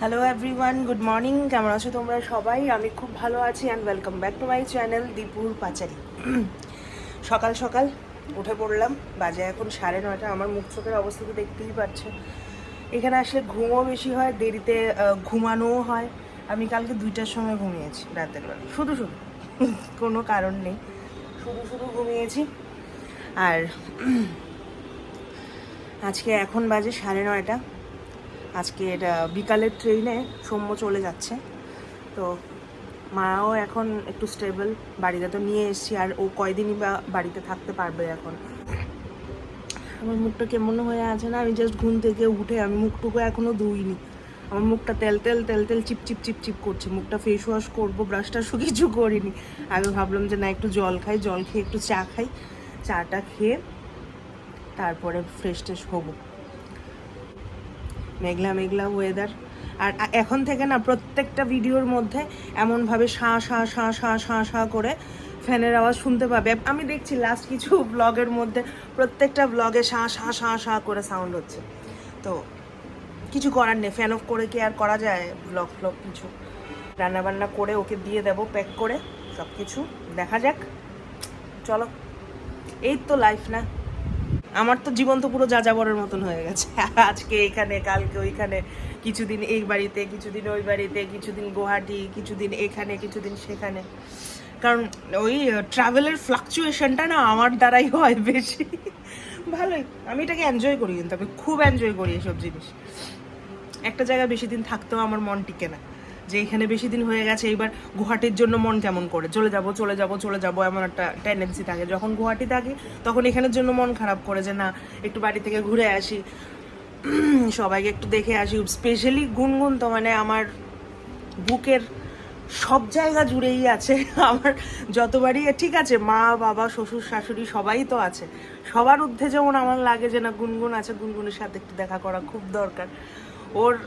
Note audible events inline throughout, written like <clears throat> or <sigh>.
Hello everyone good morning কেমন আছো তোমরা সবাই? আমি খুব ভালো আছি and welcome back to my channel দীপুর পাচারি সকাল সকাল উঠে পড়লাম, বাজে এখন সাড়ে নয়টা। আমার মুখ চোখের অবস্থা তো দেখতেই পাচ্ছ। এখানে আসলে ঘুমও বেশি হয়, দেরিতে ঘুমানোও হয়। আমি কালকে দুইটার সময় ঘুমিয়েছি রাতের বেলা। শুধু শুধু। কোনো কারণ নেই। শুধু শুধু ঘুমিয়েছি। আর আজকে এখন বাজে সাড়ে নয়টা। আজকে এটা বিকালের ট্রেনে সৌম্য চলে যাচ্ছে। তো মাও এখন একটু স্টেবল বাড়িতে তো নিয়ে এসেছি, আর ও কয়দিনই বা বাড়িতে থাকতে পারবে এখন? আমার মুখটা কেমন হয়ে আছে না, আমি জাস্ট ঘুম থেকে উঠে আমি মুখটুকু এখনও ধুইনি। আমার মুখটা তেল তেল তেল তেল, চিপ চিপ চিপ চিপ করছে। মুখটা ফেস ওয়াশ করব ব্রাশটা শু কিছু করিনি। আমি ভাবলাম যে না, একটু জল খাই, জল খেয়ে একটু চা খাই। চাটা খেয়ে তারপরে ফ্রেশ ট্রেশ হব। মেঘলা মেঘলা ওয়েদার আর এখন থেকে না প্রত্যেকটা ভিডিওর মধ্যে এমনভাবে শাঁ শাঁ শাঁ শাঁ শাঁ শাঁ করে ফ্যানের আওয়াজ শুনতে পাবে। আমি দেখছি লাস্ট কিছু <laughs> ব্লগের মধ্যে প্রত্যেকটা ব্লগে শাঁ শাঁ শাঁ শাঁ করে সাউন্ড হচ্ছে। তো কিছু করার নেই ফ্যান অফ করে কি আর করা যায় ব্লগ ফ্লগ কিছু? রান্নাবান্না করে ওকে দিয়ে দেবো প্যাক করে সব কিছু দেখা যাক। চলো। এই তো লাইফ না। আমার তো জীবন তো পুরো যাযাবরের মতন হয়ে গেছে। <laughs> আজকে এখানে, কালকে ওইখানে, কিছুদিন এই বাড়িতে, কিছুদিন ওই বাড়িতে, কিছুদিন গুয়াহাটি, কিছুদিন এখানে, কিছুদিন সেখানে। কারণ ওই ট্রাভেলের ফ্লাকচুয়েশনটা না আমার দ্বারাই হয় বেশি। <laughs> ভালোই, আমি এটাকে এনজয় করি কিন্তু, আমি খুব এনজয় করি এসব জিনিস। একটা জায়গায় বেশি দিন থাকতেও আমার মন টিকে না। যে এখানে বেশি দিন হয়ে গেছে, এইবার গুয়াহাটির জন্য মন কেমন করে? চলে যাব চলে যাব চলে যাব এমন একটা টেন্ডেন্সি থাকে। যখন গুয়াহাটি থাকি, তখন এখানের জন্য মন খারাপ করে যে, না, একটু বাড়ি থেকে ঘুরে আসি। <clears throat> সবাইকে একটু দেখে আসি। স্পেশালি গুনগুন তো মানে আমার বুকের সব জায়গা জুড়েই আছে। <laughs> আমার যতবারই ঠিক আছে, মা, বাবা, শ্বশুর, শাশুড়ি সবাই তো আছে। সবার ঊর্ধ্বে যেমন আমার লাগে যে, না, গুনগুন আছে। গুনগুনের সাথে একটু দেখা করা খুব দরকার। ওর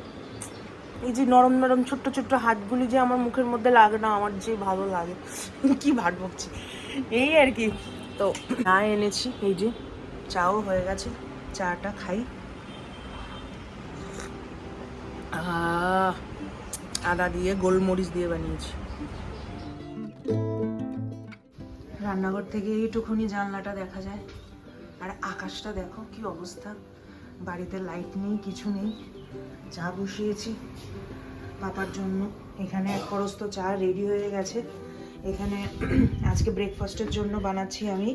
এই যে নরম নরম ছোট্ট ছোট্ট হাতগুলি যে আমার মুখের মধ্যে লাগে না, আমার যে ভালো লাগে। <laughs> কি ভাট বকছি। এই আর কি। তো চা এনেছি, এই যে চাও হয়ে গেছে, চাটা খাই। আদা দিয়ে, গোলমরিচ দিয়ে বানিয়েছি। রান্নাঘর থেকে এইটুকুনি জানলাটা দেখা যায়। আর আকাশটা দেখো, কি অবস্থা। বাড়িতে লাইট নেই, কিছু নেই। চা বসিয়েছি। পাপার জন্য। এখানে এক পরস্ত চা রেডি হয়ে গেছে। এখানে <clears throat> আজকে ব্রেকফাস্টের জন্য বানাচ্ছি আমি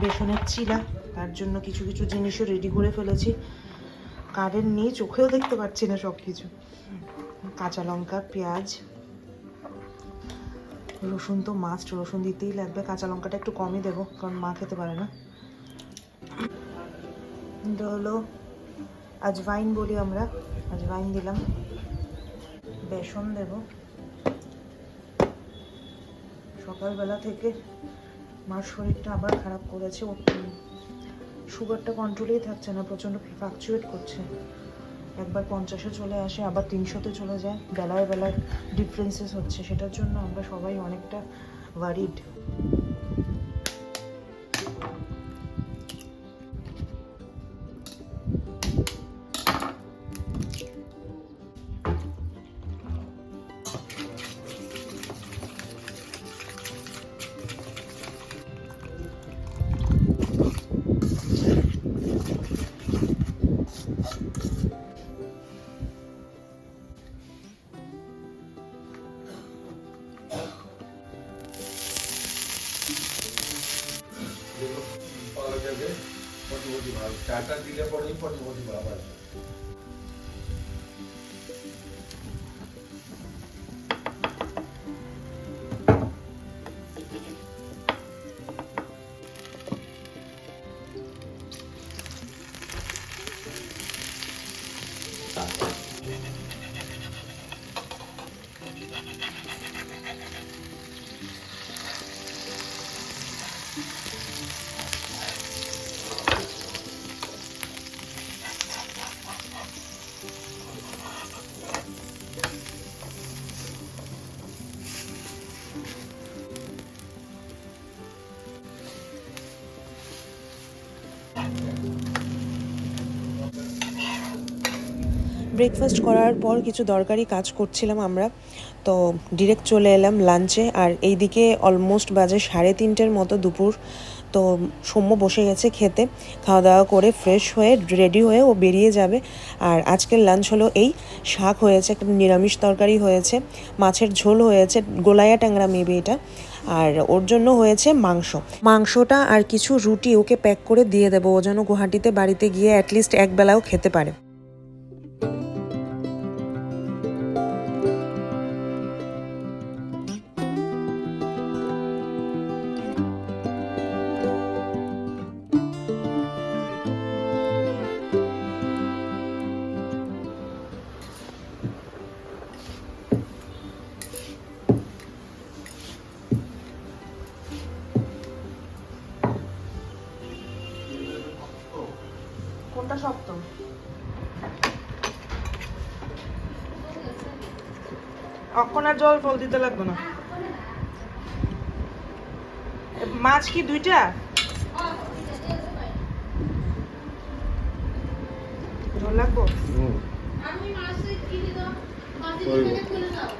বেসনের চিলা তার জন্য কিছু কিছু জিনিসও রেডি করে ফেলেছি। কারেন্ট নেই, চোখেও দেখতে পাচ্ছি না সব কিছু কাঁচা লঙ্কা, পেঁয়াজ, রসুন তো মাস্ট রসুন দিতেই লাগবে। কাঁচা লঙ্কাটা একটু কমই দেবো, কারণ মা খেতে পারে না। হলো আজওয়াইন বলি আমরা, আজওয়াইন দিলাম। বেসন দেব। সকালবেলা থেকে মার শরীরটা আবার খারাপ করেছে। সুগারটা কন্ট্রোলেই থাকছে না, প্রচণ্ড ফ্লাকচুয়েট করছে। একবার পঞ্চাশে চলে আসে, আবার তিনশোতে চলে যায়। বেলায় বেলায় ডিফারেন্সেস হচ্ছে। সেটার জন্য আমরা সবাই অনেকটা ওয়ারিড carta por ব্রেকফাস্ট করার পর কিছু দরকারি কাজ করছিলাম আমরা। তো ডিরেক্ট চলে এলাম লাঞ্চে আর এইদিকে অলমোস্ট বাজে সাড়ে তিনটের মতো দুপুর। তো সৌম্য বসে গেছে খেতে। খাওয়া দাওয়া করে ফ্রেশ হয়ে রেডি হয়ে ও বেরিয়ে যাবে। আর আজকের লাঞ্চ হলো এই, শাক হয়েছে, একটা নিরামিষ তরকারি হয়েছে, মাছের ঝোল হয়েছে, গোলায়া ট্যাংরা মেবি এটা। আর ওর জন্য হয়েছে মাংস। মাংসটা আর কিছু রুটি ওকে প্যাক করে দিয়ে দেবো। ও যেন গুয়াহাটিতে বাড়িতে গিয়ে অ্যাটলিস্ট এক বেলাও খেতে পারে। অক্ষণ আর জল ফল দিতে লাগবে না। মাছ কি দুইটা? জল লাগবো? আমি দাও। খুলে দাও।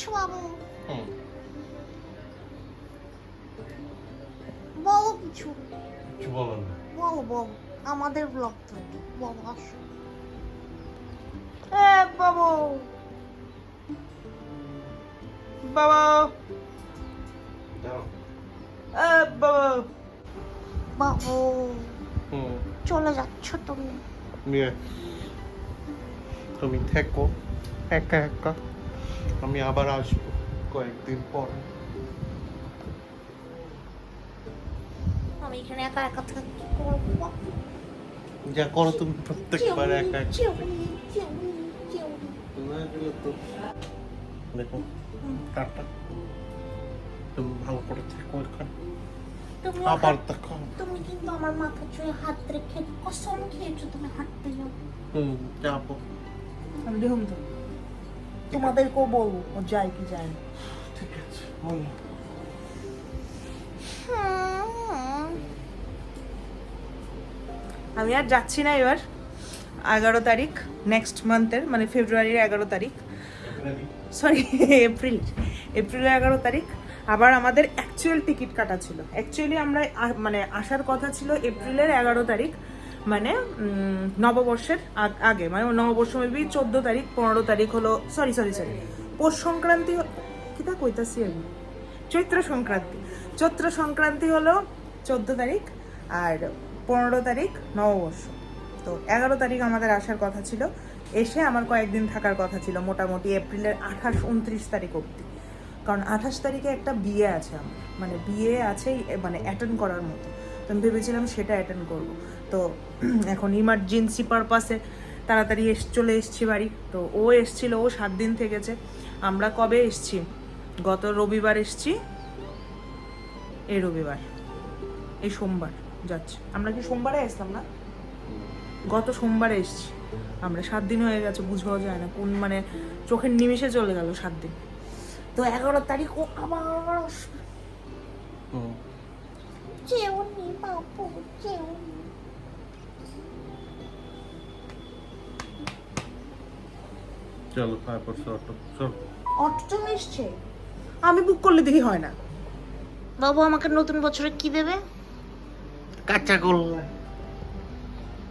চলে যাচ্ছ বলো কিছু। কিছু বলেন না। বলো বলো। আমাদের ব্লগ তো বলো আসো। বাবা। বাবু। চলে যাচ্ছ তুমি। তুমি থেকো। একা একা। আমি আবার আসব কয়েকদিন পর। আমি এখানে একা একা থাকি যা করো তুমি প্রত্যেকবার একা দেখো টাটা তুমি ভালো করে থেকো এখানে। তুমি আবার দেখো। তুমি কিন্তু আমার মাথা চুয়ে হাত রেখে কসম খেয়েছো তুমি হাঁটতে যাও। হুম যাব। আমি দেখুন তো। তোমাদেরকেও বলব ও যায় কি যায় না। ঠিক আছে বলো। আমি আর যাচ্ছি না এবার এগারো তারিখ নেক্সট মান্থের মানে ফেব্রুয়ারির এগারো তারিখ। সরি এপ্রিল এপ্রিলের এগারো তারিখ। আবার আমাদের অ্যাকচুয়াল টিকিট কাটা ছিল। অ্যাকচুয়ালি আমরা মানে আসার কথা ছিল এপ্রিলের এগারো তারিখ। মানে নববর্ষের আগ- মানে নববর্ষ মেবি চোদ্দ তারিখ, পনেরো তারিখ হলো sorry sorry sorry Poush Sankranti, কিতা কইতাছি আমি? চৈত্র সংক্রান্তি। চৈত্র সংক্রান্তি হলো চোদ্দ তারিখ আর পনেরো তারিখ নববর্ষ। তো এগারো তারিখ আমাদের আসার কথা ছিল। এসে আমার কয়েকদিন থাকার কথা ছিল, মোটামুটি এপ্রিলের আঠাশ, উনত্রিশ তারিখ অবধি। কারণ আঠাশ তারিখে একটা বিয়ে আছে আমার। মানে বিয়ে আছে মানে অ্যাটেন্ড করার মতো। তো আমি ভেবেছিলাম, সেটা অ্যাটেন্ড করব। তো <clears throat> এখন ইমার্জেন্সি পারপাসে তাড়াতাড়ি এস, চলে এসছি বাড়ি। তো ও এসছিল, ও সাত দিন থেকেছে। আমরা কবে এসছি? গত রবিবার এসছি। এই রবিবার, এই সোমবার যাচ্ছে। আমরা কি সোমবারে আসলাম না? গত সোমবারে এসছি। আমরা সাত দিন হয়ে গেছে বুঝাও যায় না কোন মানে চোখের নিমিষে চলে গেল সাত দিন। তো এগারো তারিখ ও আবার হুম যেওনি বাবু যেওনি চলো তারপর চলো। চলো অটোটা এসছে আমি বুক করলে দেখি হয় না। বাবু আমাকে নতুন বছরে কি দেবে? কাঁচা গোল্লা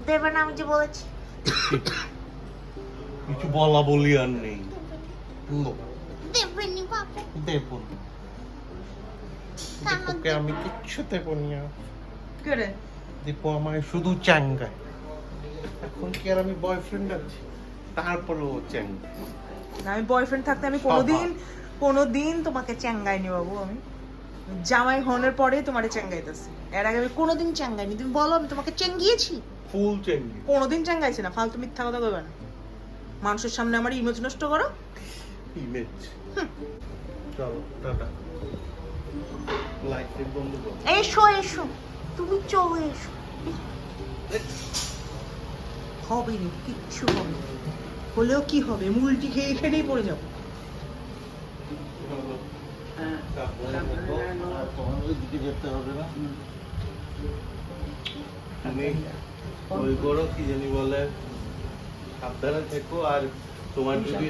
দেবে না আমি যে বলেছি। কিছু বলা বলি আর নেই। দেবেনি বাবু দেব না। দীপুকে আমি কিচ্ছু দেব না কে দীপু আমায় শুধু চাঙ্গায় এখন কি আর আমি বয়ফ্রেন্ড আছি? তারপরে ও চাঙ্গা আমি বয়ফ্রেন্ড থাকতে আমি কোনোদিন কোনোদিন তোমাকে চ্যাঙ্গাইনি বাবু আমি। জামাই হনের পরে তোমারে চ্যাঙ্গাইতেছি এর আগে আমি কোনোদিন চ্যাঙ্গাইনি তুমি বলো আমি তোমাকে চ্যাঙ্গিয়েছি ফুল চাঙ্গি কোনোদিন চ্যাঙ্গাইছি না ফালতু মিথ্যা কথা কইবে না। মানুষের সামনে আমার ইমেজ নষ্ট করো। ইমেজ চলো টাটা। করো এসো এসো। তুমি চলে এসো। হবে না কিচ্ছু হবে হলেও কি হবে? মুলটি খেয়ে খেয়েই পড়ে যাব। ওই করো কি জানি বলে সাবধানে থেকো আর তোমার যদি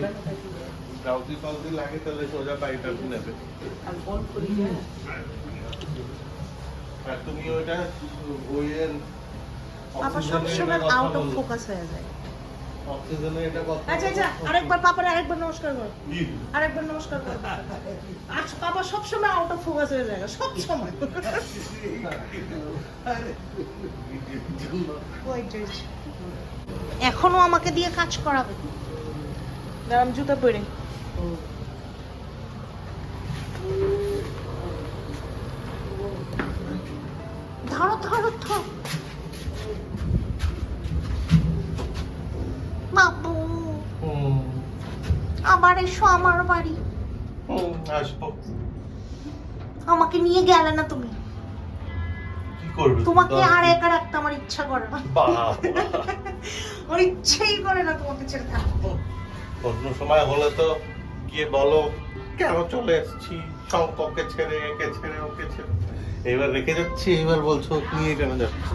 লাগে তাহলে সোজা বাড়িটা নেবে। আর তুমি ওইটা ওইয়ের পাপা সবসময় আউট অফ ফোকাস হয়ে যায়। অক্সিজেনের এটা কথা আচ্ছা আচ্ছা আরেকবার পাপার আরেকবার নমস্কার করো। আরেকবার নমস্কার করো। আজ পাপা সবসময় আউট অফ ফোকাস হয়ে যায় সব সময়। এখনও আমাকে দিয়ে কাজ করাবে। দাঁড়াম জুতা পরে। ধরো ধরো ধরো। বাবু আবার এসো আমার বাড়ি। আসব। আমাকে নিয়ে গেলে না তুমি? কি করবে তোমাকে আর? একা রাখতে আমার ইচ্ছা করে না। <laughs> আমার ইচ্ছেই করে না তোমাকে ছেড়ে থাকব অন্য সময় হলে তো গিয়ে বলো কেন চলে এসেছি? শঙ্ককে ছেড়ে একে ছেড়ে ওকে ছেড়ে। এবার রেখে যাচ্ছি এবার বলছো নিয়ে কেন যাচ্ছ?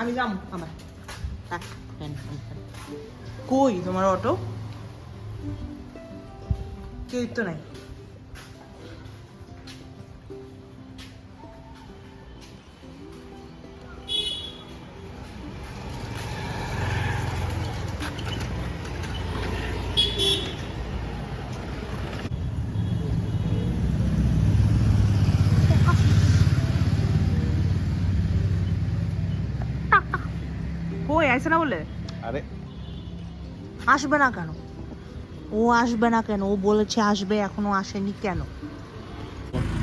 আমি যাম আমার। কই তোমার অটো কেউ তো নাই। কই না বলে? আরে। আসবে না কেন? ও আসবে না কেন? ও বলেছে আসবে এখনও আসেনি কেন?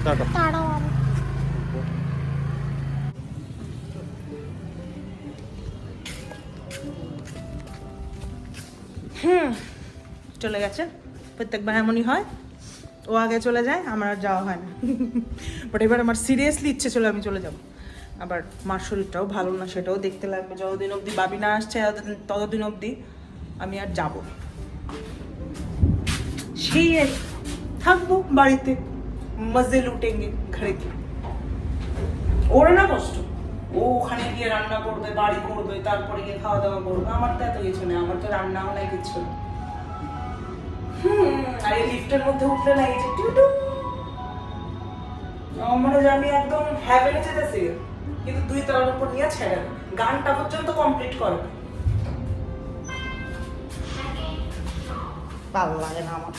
টাটা তারাও চলে গেছে। প্রত্যেকবার এমনই হয়। ও আগে চলে যায় আমার আর যাওয়া হয় না। <laughs> বাট এবার আমার সিরিয়াসলি ইচ্ছে ছিল আমি চলে যাব। আবার মার শরীরটাও ভালো না সেটাও দেখতে লাগবে। যতদিন অবধি বাবি না আসছে ততদিন অবধি আমি আর যাব। সেই থাকব বাড়িতে মজে লুটেঙ্গে ঘরে গিয়ে ওর না কষ্ট। ও ওখানে গিয়ে রান্না করবে বাড়ি করবে তারপরে গিয়ে খাওয়া দাওয়া করবে। আমার তো এত কিছু নেই আমার তো রান্নাও নাই কিছু। হুম, আর এই লিফটের মধ্যে উঠলে না এই যে আমার আমি একদম হ্যাভেনে যেতেছি। কিন্তু দুই তলার উপর নিয়ে ছেড়ে গানটা পর্যন্ত কমপ্লিট করবে ভালো লাগে না আমার।